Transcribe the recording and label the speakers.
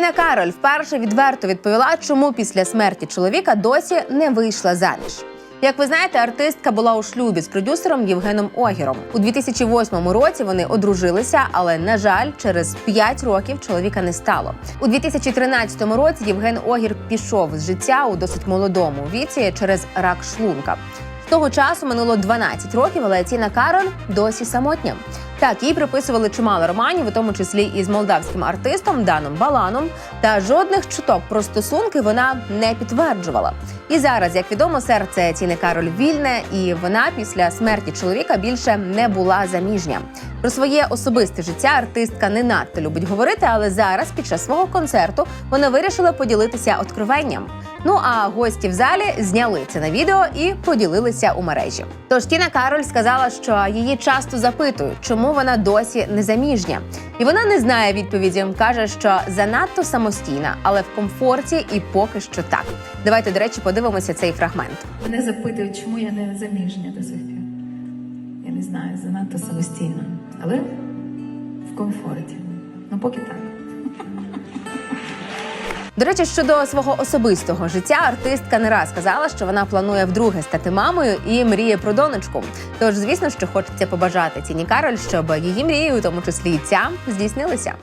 Speaker 1: Тіна Кароль вперше відверто відповіла, чому після смерті чоловіка досі не вийшла заміж. Як ви знаєте, артистка була у шлюбі з продюсером Євгеном Огіром. У 2008 році вони одружилися, але на жаль, через 5 років чоловіка не стало. У 2013 році Євген Огір пішов з життя у досить молодому віці через рак шлунка. Того часу минуло 12 років, але Тіна Кароль досі самотня. Так, їй приписували чимало романів, у тому числі із молдавським артистом Даном Баланом. Та жодних чуток про стосунки вона не підтверджувала. І зараз, як відомо, серце Тіни Кароль вільне, і вона після смерті чоловіка більше не була заміжня. Про своє особисте життя артистка не надто любить говорити, але зараз, під час свого концерту, вона вирішила поділитися откровенням. Ну а гості в залі зняли це на відео і поділилися у мережі. Тож Тіна Кароль сказала, що її часто запитують, чому вона досі не заміжня. І вона не знає відповіді. каже, що занадто самостійна, але в комфорті і поки що так. Давайте, до речі, подивимося цей фрагмент.
Speaker 2: Мене запитують, чому я не заміжня до сих пір. Я не знаю, занадто самостійно. Але в комфорті. Ну, поки так.
Speaker 1: До речі, щодо свого особистого життя, артистка не раз казала, що вона планує вдруге стати мамою і мріє про донечку. Тож, звісно, що хочеться побажати Тіні Кароль, щоб її мрії, у тому числі і ця, здійснилися.